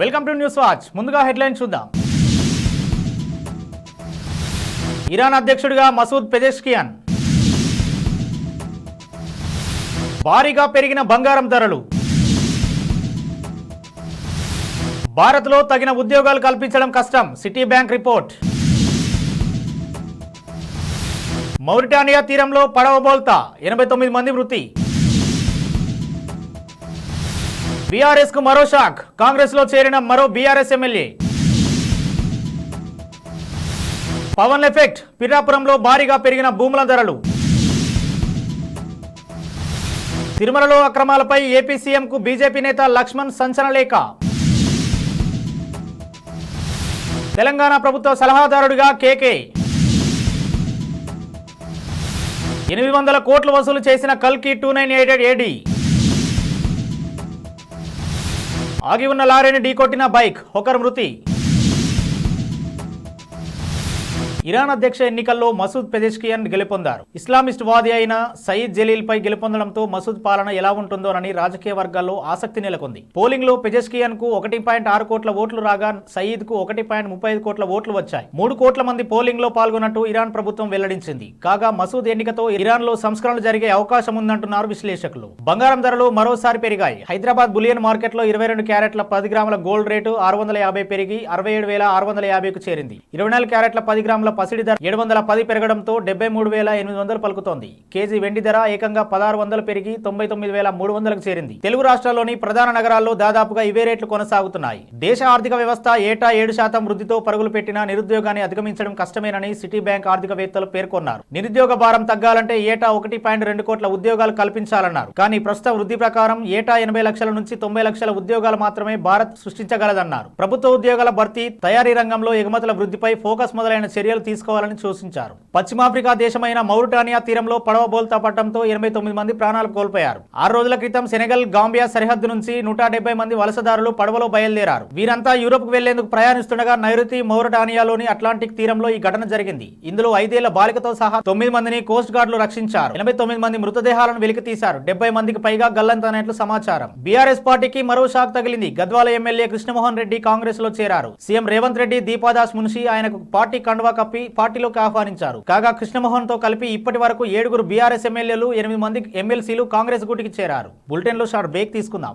Welcome to news watch. ముందుగా headline చూద్దాం. Iran అధ్యక్షుడిగా మసూద్ పెజెష్కియాన్. భారీగా పెరిగిన బంగారం ధరలు. భారత్లో తగిన ఉద్యోగాలు కల్పించడం కష్టం సిటీ బ్యాంక్ రిపోర్ట్. మౌరిటానియా తీరంలో పడవ బోల్తా ఎనభై తొమ్మిది మంది మృతి. బీఆర్ఎస్కు మరో షాక్. కాంగ్రెస్లో చేరిన మరో బీఆర్ఎస్ ఎమ్మెల్యే. పవన్ ఎఫెక్ట్. పిఠాపురంలో భారీగా పెరిగిన భూముల ధరలు. తిరుమలలో అక్రమాలపై ఏపీ సీఎంకు బీజేపీ నేత లక్ష్మణ్ సంచలన లేఖ. తెలంగాణ ప్రభుత్వ సలహాదారుడిగా కేకే. ఎనిమిది వందల కోట్లు వసూలు చేసిన కల్కి టూ నైన్ ఎయిట్ ఏడీ. ఆగి ఉన్న లారీని ఢీకొట్టిన బైక్ ఒకరు మృతి. ఇరాన్ అధ్యక్ష ఎన్నికల్లో మసూద్ పెజెష్కియన్ గెలుపొందారు. ఇస్లామిస్ట్ వాది అయిన సయీద్ జలీల్ పై గెలుపొందడంతో మసూద్ పాలన ఎలా ఉంటుందోనని రాజకీయ వర్గాల్లో ఆసక్తి నెలకొంది. పోలింగ్లో పెజెష్కియన్కు ఒకటి పాయింట్ ఆరు కోట్ల ఓట్లు రాగా సయీద్కు ఒకటి పాయింట్ ముప్పై ఐదు కోట్ల ఓట్లు వచ్చాయి. మూడు కోట్ల మంది పోలింగ్లో పాల్గొన్నట్టు ఇరాన్ ప్రభుత్వం వెల్లడించింది. కాగా మసూద్ ఎన్నికతో ఇరాన్లో సంస్కరణలు జరిగే అవకాశం ఉందంటున్నారు విశ్లేషకులు. బంగారం ధరలు మరోసారి పెరిగాయి. హైదరాబాద్ బులియన్ మార్కెట్లో ఇరవై రెండు క్యారెట్ల పది గ్రాముల గోల్డ్ రేటు ఆరు వందల యాభై పెరిగి అరవై ఏడు వేల ఆరు వందల యాభైకు చేరింది. ఇరవై నాలుగు క్యారెట్ల పది గ్రాముల పసిడి ధర ఏడు వందల పది పెరగడంతో డెబ్బై మూడు వేల ఎనిమిది వందలు పలుకుతోంది. కేజీ వెండి ధర ఏకంగా పదహారు వందలు పెరిగి తొంభై తొమ్మిది వేల మూడు వందలకు చేరింది. తెలుగు రాష్ట్రాల్లోని ప్రధాన నగరాల్లో దాదాపుగా ఇవే రేట్లు కొనసాగుతున్నాయి. దేశ ఆర్థిక వ్యవస్థ ఏటా ఏడు శాతం వృద్ధితో పరుగులు పెట్టినా నిరుద్యోగాన్ని అధిగమించడం కష్టమేనని సిటీ బ్యాంక్ ఆర్థికవేత్తలు పేర్కొన్నారు. నిరుద్యోగ భారం తగ్గాలంటే ఏటా ఒకటి పాయింట్ రెండు కోట్ల ఉద్యోగాలు కల్పించాలన్నారు. కానీ ప్రస్తుత వృద్ధి ప్రకారం ఏటా ఎనభై లక్షల నుంచి తొంభై లక్షల ఉద్యోగాలు మాత్రమే భారత్ సృష్టించగలదన్నారు. ప్రభుత్వ ఉద్యోగాల భర్తీ తయారీ రంగంలో ఎగుమతుల వృద్ధిపై ఫోకస్ మొదలైన చర్యలు తీసుకోవాలని సూచించారు. పశ్చిమాఫ్రికా దేశమైన మౌరిటానియా తీరంలో పడవ బోల్తా పట్టడంతో ఎనభై తొమ్మిది మంది ప్రాణాలు కోల్పోయారు. ఆరు రోజుల క్రితం సెనెగల్ గాంబియా సరిహద్దు నుంచి నూట డెబ్బై మంది వలసదారులు పడవలో బయలుదేరారు. వీరంతా యూరోప్ వెళ్ళేందుకు ప్రయాణిస్తుండగా నైరుతి మౌరిటానియాలోని అట్లాంటిక్ తీరంలో ఈ ఘటన జరిగింది. ఇందులో ఐదేళ్ళ బాలికతో సహా తొమ్మిది మందిని కోస్ట్ గార్డులు రక్షించారు. ఎనభై తొమ్మిది మంది మృతదేహాలను వెలికి తీశారు డెబ్బై మందికి పైగా గల్లంతనట్లు సమాచారం. బీఆర్ఎస్ పార్టీకి మరో షాక్ తగిలింది. గద్వాల ఎమ్మెల్యే కృష్ణమోహన్ రెడ్డి కాంగ్రెస్లో చేరారు. సీఎం రేవంత్ రెడ్డి దీపాదాస్ మున్షి ఆయనకు పార్టీ కండువా కప్పి పార్టీలోకి ఆహ్వానించారు. కాగా కృష్ణమోహన్తో కలిపి ఇప్పటి వరకు ఏడుగురు బీఆర్ఎస్ ఎమ్మెల్యేలు ఎనిమిది మంది ఎమ్మెల్సీలు కాంగ్రెస్ గుటికి చేరారు. బులెటిన్లో షార్ట్ బ్రేక్ తీసుకుందాం.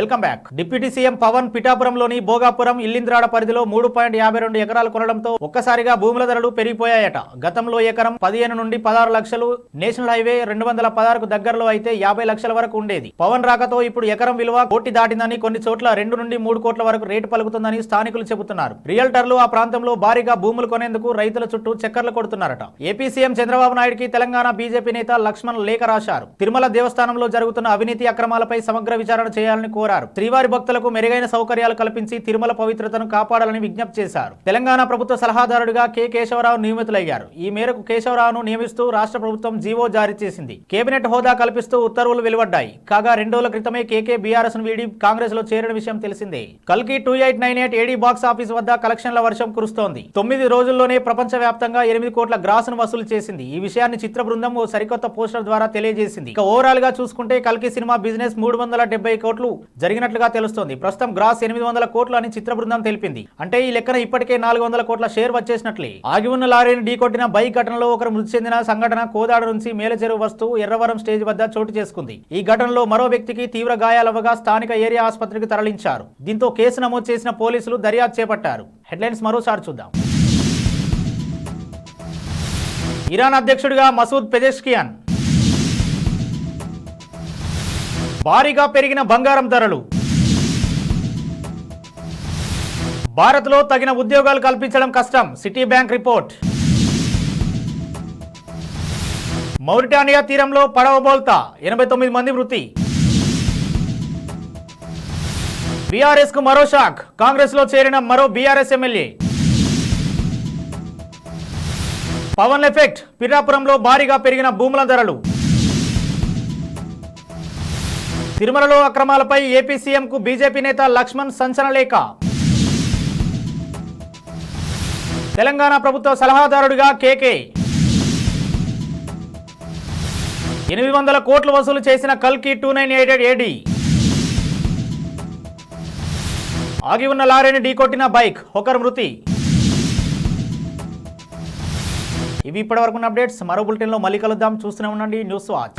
Welcome back. Deputy CM Pawan పిఠాపురంలోని Bhogapuram ఇల్లింద్రాడ పరిధిలో మూడు పాయింట్ యాభై రెండు ఎకరాలు కొనడంతో ఒక్కసారిగా భూముల ధరలు పెరిగిపోయాయట. గతంలో ఎకరం పదిహేను నుండి పదహారు లక్షలు నేషనల్ హైవే రెండు వందల పదహారుకు దగ్గరలో అయితే యాభై లక్షల వరకు ఉండేది. పవన్ రాకతో ఇప్పుడు ఎకరం విలువ కోటి దాటిందని కొన్ని చోట్ల రెండు నుండి మూడు కోట్ల వరకు రేటు పలుకుతుందని స్థానికులు చెబుతున్నారు. రియల్టర్లు ఆ ప్రాంతంలో భారీగా భూములు కొనేందుకు రైతుల చుట్టూ చక్కర్లు కొడుతున్నారట. ఏపీ సీఎం చంద్రబాబు నాయుడుకి తెలంగాణ బీజేపీ నేత లక్ష్మణ్ లేఖ రాశారు. తిరుమల దేవస్థానంలో జరుగుతున్న అవినీతి అక్రమాలపై సమగ్ర విచారణ చేయాలని కోరారు. శ్రీవారి భక్తులకు మెరుగైన సౌకర్యాలు కల్పించి తిరుమల పవిత్రతను కాపాడాలని విజ్ఞప్తి చేశారు. తెలంగాణ ప్రభుత్వ సలహాదారుడిగా కె. కేశవరావు నియమితులయ్యారు. ఈ మేరకు కేశవరావును నియమిస్తూ రాష్ట్ర ప్రభుత్వం జీవో జారీ చేసింది. కేబినెట్ హోదా కల్పిస్తూ ఉత్తర్వులు వెలువడ్డాయి. కాగా రెండు రోజుల క్రితమే కేకే బీఆర్ఎస్ను వీడి కాంగ్రెస్లో చేరిన విషయం తెలిసిందే. కల్కి two eight nine eight AD box office వద్ద కలెక్షన్ల వర్షం కురుస్తోంది. తొమ్మిది రోజుల్లోనే ప్రపంచ వ్యాప్తంగా ఎనిమిది కోట్ల గ్రాసును వసూలు చేసింది. ఈ విషయాన్ని చిత్ర బృందం ఓ సరికొత్త పోస్టర్ ద్వారా తెలియజేసింది. ఇక ఓవరాల్గా చూసుకుంటే కల్కి సినిమా బిజినెస్ మూడు వందల డెబ్బై కోట్లు జరిగినట్లుగా తెలుస్తోంది. ప్రస్తుతం గ్రాస్ ఎనిమిది వందల కోట్లు అని చిత్ర బృందం తెలిపింది. అంటే ఈ లెక్కన ఇప్పటికే నాలుగు వందల కోట్ల షేర్ వచ్చేసినట్లే. ఆగి ఉన్న లారీని ఢీకొట్టిన బైక్ ఘటనలో ఒకరు మృతి చెందిన సంఘటన కోదాడ నుంచి మేలచెరువు వస్తూ ఎర్రవరం స్టేజ్ వద్ద చోటు చేసుకుంది. ఈ ఘటనలో మరో వ్యక్తికి తీవ్ర గాయాలవ్వగా స్థానిక ఏరియా ఆసుపత్రికి తరలించారు. దీంతో కేసు నమోదు చేసిన పోలీసులు దర్యాప్తు చేపట్టారు. హెడ్లైన్స్ మరోసారి చూద్దాం. ఇరాన్ అధ్యక్షుడిగా మసూద్ పెజెష్కియాన్ భారీగా పెరిగిన బంగారం ధరలు. భారత్లో తగిన ఉద్యోగాలు కల్పించడం కష్టం సిటీ బ్యాంక్ రిపోర్ట్. మౌరిటానియా తీరంలో పడవ బోల్తా ఎనభై తొమ్మిది మంది మృతి. బీఆర్ఎస్కు మరో షాక్ కాంగ్రెస్లో చేరిన మరో బీఆర్ఎస్ ఎమ్మెల్యే. పవన్ ఎఫెక్ట్ పిరాపురంలో భారీగా పెరిగిన భూముల ధరలు. తిరుమలలో అక్రమాలపై ఏపీ సీఎంకు బీజేపీ నేత లక్ష్మణ్ సంచలన లేఖ తెలంగాణ ప్రభుత్వ సలహాదారుడిగా కేకే. ఎనిమిది వందల కోట్లు వసూలు చేసిన కల్కి టూ నైన్ ఎయిట్ ఏడి. ఆగి ఉన్న లారీని ఢీకొట్టిన బైక్ ఒకరు మృతి. ఇవి ఇప్పటివరకు ఉన్న అప్డేట్స్. మరో బులెటిన్లో మళ్ళీ కలుద్దాం. చూస్తూనే ఉండండి. News watch.